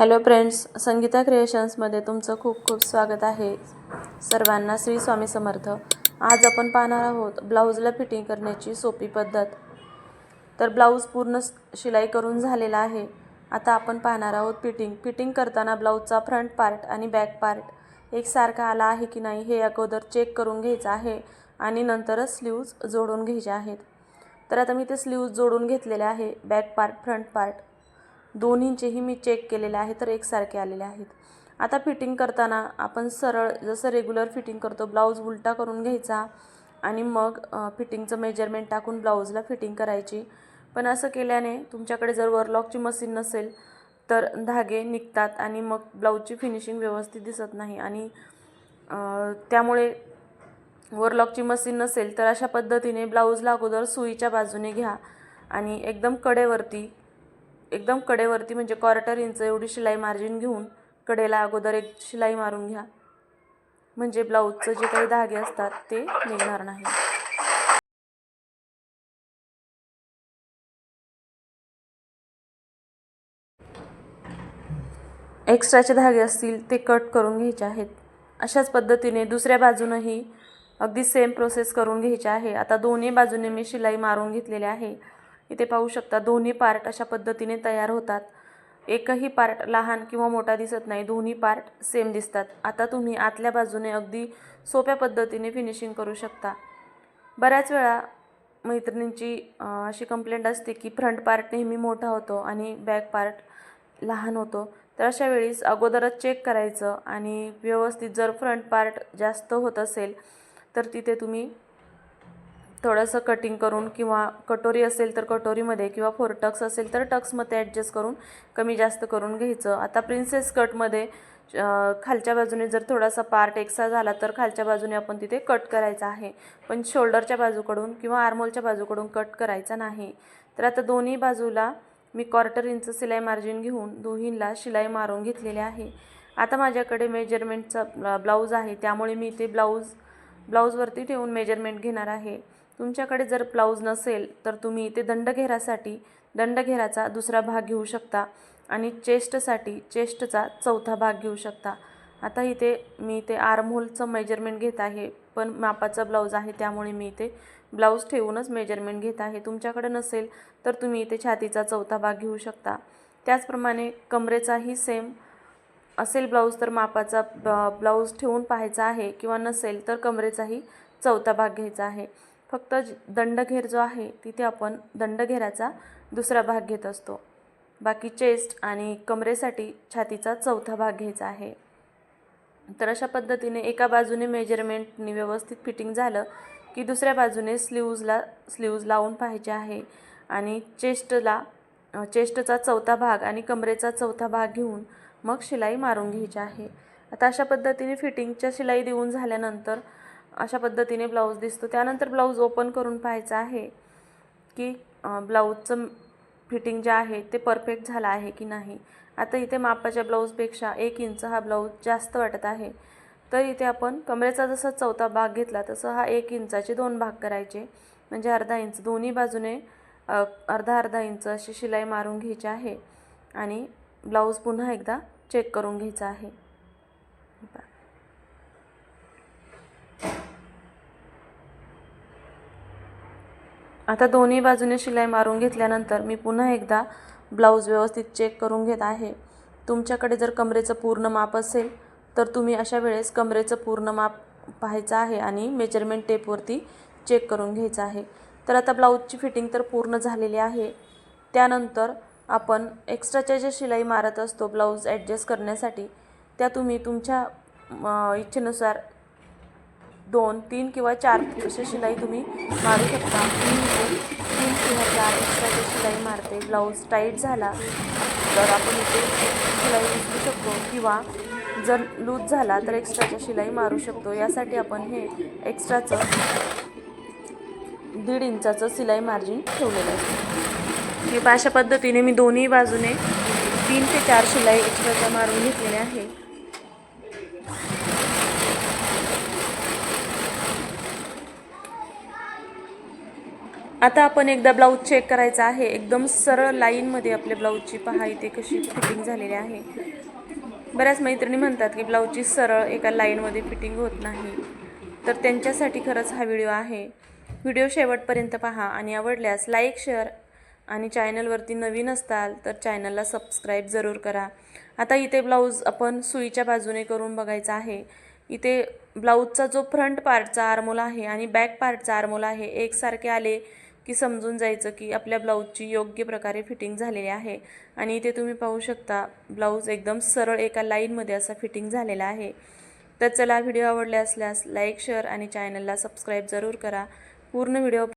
Hello friends Sangeeta क्रिएशन्समध्ये तुमचं खूप खूप स्वागत आहे. सर्वांना श्री स्वामी समर्थ. आज आपण पाहणार आहोत ब्लाऊजला फिटिंग करण्याची सोपी पद्धत. तर ब्लाऊज पूर्ण शिलाई करून झालेला आहे. आता आपण पाहणार आहोत फिटिंग फिटिंग करताना ब्लाऊजचा फ्रंट पार्ट आणि बॅक पार्ट एकसारखा आला आहे की नाही हे अगोदर चेक करून घ्यायचं आहे आणि नंतरच स्लीव्ज जोडून घ्यायचे आहेत. तर आता मी ते स्लीव्ज जोडून घेतलेले आहे. बॅक पार्ट फ्रंट पार्ट दोन्हींचेही मी चेक केलेले आहे तर एकसारखे आलेले आहेत. आता फिटिंग करताना आपण सरळ जसं रेग्युलर फिटिंग करतो ब्लाऊज उलटा करून घ्यायचा आणि मग फिटिंगचं मेजरमेंट टाकून ब्लाऊजला फिटिंग करायची. पण असं केल्याने तुमच्याकडे जर वरलॉकची मशीन नसेल तर धागे निघतात आणि मग ब्लाऊजची फिनिशिंग व्यवस्थित दिसत नाही. आणि त्यामुळे वरलॉकची मशीन नसेल तर अशा पद्धतीने ब्लाऊजला अगोदर सुईच्या बाजूने घ्या आणि एकदम कडेवरती एकदम कडेवरती म्हणजे क्वार्टर इंच एवढी शिलाई मार्जिन घेऊन कडेला अगोदर एक शिलाई मारून घ्या. म्हणजे ब्लाऊजचं जे काही धागे असतात ते निघणार नाही. एक्स्ट्राचे धागे असतील ते कट करून घ्यायचे आहेत. अशाच पद्धतीने दुसऱ्या बाजूनही अगदी सेम प्रोसेस करून घ्यायची आहे. आता दोन्ही बाजूने मी शिलाई मारून घेतलेली आहे. इथे पाहू शकता दोन्ही पार्ट अशा पद्धतीने तयार होतात. एकही पार्ट लहान किंवा मोठा दिसत नाही दोन्ही पार्ट सेम दिसतात. आता तुम्ही आतल्या बाजूने अगदी सोप्या पद्धतीने फिनिशिंग करू शकता. बऱ्याच वेळा मैत्रिणींची अशी कंप्लेंट असते की फ्रंट पार्ट नेहमी मोठा होतो आणि बॅक पार्ट लहान होतो. तर अशा वेळीस अगोदरच चेक करायचं आणि व्यवस्थित जर फ्रंट पार्ट जास्त होत असेल तर तिथे तुम्ही थोडंसं कटिंग करून किंवा कटोरी असेल तर कटोरीमध्ये किंवा फोर टक्स असेल तर टक्समध्ये ॲडजस्ट करून कमी जास्त करून घ्यायचं. आता प्रिन्सेस कटमध्ये खालच्या बाजूने जर थोडासा पार्ट एक्स्ट्रा झाला तर खालच्या बाजूने आपण तिथे कट करायचा आहे. पण शोल्डरच्या बाजूकडून किंवा आर्मोलच्या बाजूकडून कट करायचा नाही. तर आता दोन्ही बाजूला मी क्वार्टर इंच शिलाई मार्जिन घेऊन दोहींला शिलाई मारून घेतलेली आहे. आता माझ्याकडे मेजरमेंटचा ब्लाऊज आहे. त्यामुळे मी ते ब्लाऊज ब्लाऊजवरती ठेवून मेजरमेंट घेणार आहे. तुमच्याकडे जर ब्लाऊज नसेल तर तुम्ही ते दंडघेरासाठी दंडघेराचा दुसरा भाग घेऊ शकता आणि चेस्टसाठी चेस्टचा चौथा भाग घेऊ शकता. आता इथे मी ते आर्महोलचं मेजरमेंट घेत आहे पण मापाचा ब्लाऊज आहे त्यामुळे मी इथे ब्लाऊज ठेवूनच मेजरमेंट घेत आहे. तुमच्याकडे नसेल तर तुम्ही इथे छातीचा चौथा भाग घेऊ शकता. त्याचप्रमाणे कमरेचाही सेम असेल ब्लाऊज तर मापाचा ब्लाऊज ठेवून पाहायचा आहे किंवा नसेल तर कमरेचाही चौथा भाग घ्यायचा आहे. फक्त दंडघेर जो आहे तिथे आपण दंडघेराचा दुसरा भाग घेत असतो. बाकी चेस्ट आणि कमरेसाठी छातीचा चौथा भाग घ्यायचा आहे. तर अशा पद्धतीने एका बाजूने मेजरमेंटनी व्यवस्थित फिटिंग झालं की दुसऱ्या बाजूने स्लीव्जला स्लीव्ज लावून पाहायचे आहे आणि चेस्टला चेस्टचा चौथा भाग आणि कमरेचा चौथा भाग घेऊन मग शिलाई मारून घ्यायची आहे. आता अशा पद्धतीने फिटिंगच्या शिलाई देऊन झाल्यानंतर अशा पद्धतीने ब्लाऊज दिसतो. त्यानंतर ब्लाऊज ओपन करून पाहायचं आहे की ब्लाऊजचं फिटिंग जे आहे ते परफेक्ट झालं आहे की नाही. आता इथे मापाच्या ब्लाऊजपेक्षा एक इंच हा ब्लाऊज जास्त वाटत आहे. तर इथे आपण कमरेचा जसा चौथा भाग घेतला तसं हा एक इंचाचे दोन भाग करायचे. म्हणजे अर्धा इंच दोन्ही बाजूने अर्धा अर्धा इंच अशी शिलाई मारून घ्यायची आहे. आणि ब्लाऊज पुन्हा एकदा चेक करून घ्यायचा आहे. आता दोन्ही बाजूने शिलाई मारून घेतल्यानंतर मी पुन्हा एकदा ब्लाऊज व्यवस्थित चेक करून घेत आहे. तुमच्याकडे जर कमरेचं पूर्ण माप असेल तर तुम्ही अशा वेळेस कमरेचं पूर्ण माप पाहायचं आहे आणि मेजरमेंट टेपवरती चेक करून घ्यायचं आहे. तर आता ब्लाऊजची फिटिंग तर पूर्ण झालेली आहे. त्यानंतर आपण एक्स्ट्राच्या ज्या शिलाई मारत असतो ब्लाऊज ॲडजस्ट करण्यासाठी त्या तुम्ही तुमच्या इच्छेनुसार दोन तीन किंवा चार अशी शिलाई तुम्ही मारू शकता. तीन किंवा चार एक्स्ट्राची शिलाई मारते. ब्लाऊज टाईट झाला. तर आपण इथे शिलाई उचलू शकतो. किंवा जर लूज झाला तर एक्स्ट्राच्या शिलाई मारू शकतो. यासाठी आपण हे एक्स्ट्राचं दीड इंचाचं शिलाई मार्जिन ठेवलेलं असतं हे अशा पद्धतीने मी दोन्ही बाजूने तीन ते चार शिलाई एक्स्ट्राच्या मारून घेतलेल्या आहे. आता आपण एकदा ब्लाऊज चेक करायचा आहे. एकदम सरळ लाईनमध्ये आपल्या ब्लाऊजची पहा इथे कशी फिटिंग झालेली आहे. बऱ्याच मैत्रिणी म्हणतात की ब्लाऊजची सरळ एका लाईनमध्ये फिटिंग होत नाही. तर त्यांच्यासाठी खरंच हा व्हिडिओ आहे. व्हिडिओ शेवटपर्यंत पहा आणि आवडल्यास लाईक शेअर आणि चॅनलवरती नवीन असताल तर चॅनलला सबस्क्राईब जरूर करा. आता इथे ब्लाऊज आपण सुईच्या बाजूने करून बघायचा आहे. इथे ब्लाऊजचा जो फ्रंट पार्टचा आरमोल आहे आणि बॅक पार्टचा आरमोल आहे एकसारखे आले की समजून जायचं की आपल्या ब्लाऊजची योग्य प्रकारे फिटिंग झालेली आहे. आणि इथे तुम्ही पाहू शकता ब्लाऊज एकदम सरळ एका लाईनमध्ये असा फिटिंग झालेला आहे. तर चला व्हिडिओ आवडले असल्यास लाईक शेअर आणि चॅनलला सबस्क्राईब जरूर करा. पूर्ण व्हिडिओ